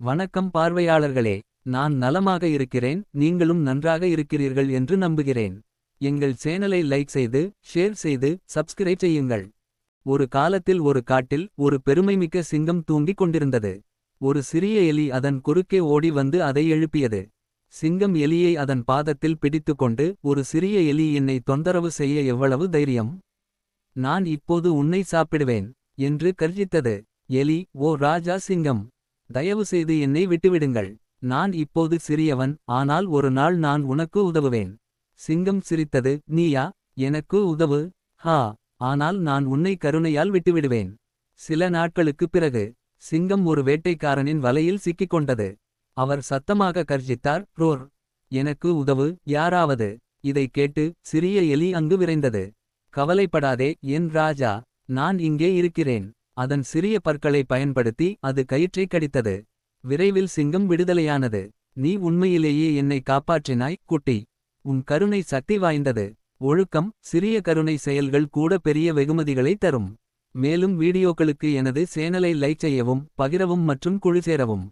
வணக்கம் பார்வையாளர்களே நான் நலமாக இருக்கிறேன் நீங்களும் நன்றாக இருக்கிறீர்கள் என்று நம்புகிறேன். எங்கள் சேனலை லைக் செய்து ஷேர் செய்து சப்ஸ்கிரைப் செய்யுங்கள். ஒரு காலத்தில் ஒரு காட்டில் ஒரு பெருமைமிக்க சிங்கம் தூங்கிக் கொண்டிருந்தது. ஒரு சிறிய எலி அதன் குறுக்கே ஓடி வந்து அதை எழுப்பியது. சிங்கம் எலியை அதன் பாதத்தில் பிடித்துக்கொண்டு ஒரு சிறிய எலி என்னை தொந்தரவு செய்ய எவ்வளவு தைரியம்? நான் இப்போது உன்னை சாப்பிடுவேன் என்று கர்ஜித்தது. எலி ஓ ராஜா சிங்கம் தயவுசெய்து என்னை விட்டுவிடுங்கள். நான் இப்போது சிறியவன் ஆனால் ஒரு நாள் நான் உனக்கு உதவுவேன். சிங்கம் சிரித்தது நீயா? எனக்கு உதவு. ஹா ஆனால் நான் உன்னை கருணையால் விட்டுவிடுவேன். சில நாட்களுக்குப் பிறகு சிங்கம் ஒரு வேட்டைக்காரனின் வலையில் சிக்கிக் கொண்டது. அவர் சத்தமாக கர்ஜித்தார் ரோர் எனக்கு உதவு. யாராவது இதைக் கேட்டு சிறிய எலி அங்கு விரைந்தது. கவலைப்படாதே என் ராஜா நான் இங்கே இருக்கிறேன். அதன் சிறிய பற்களை பயன்படுத்தி அது கயிற்றைக் கடித்தது. விரைவில் சிங்கம் விடுதலையானது. நீ உண்மையிலேயே என்னை காப்பாற்றினாய் குட்டி. உன் கருணை சக்தி வாய்ந்தது. ஒழுக்கம் சிறிய கருணை செயல்கள் கூட பெரிய வெகுமதிகளை தரும். மேலும் வீடியோக்களுக்கு எனது சேனலை லைக் செய்யவும் பகிரவும் மற்றும் குழு சேரவும்.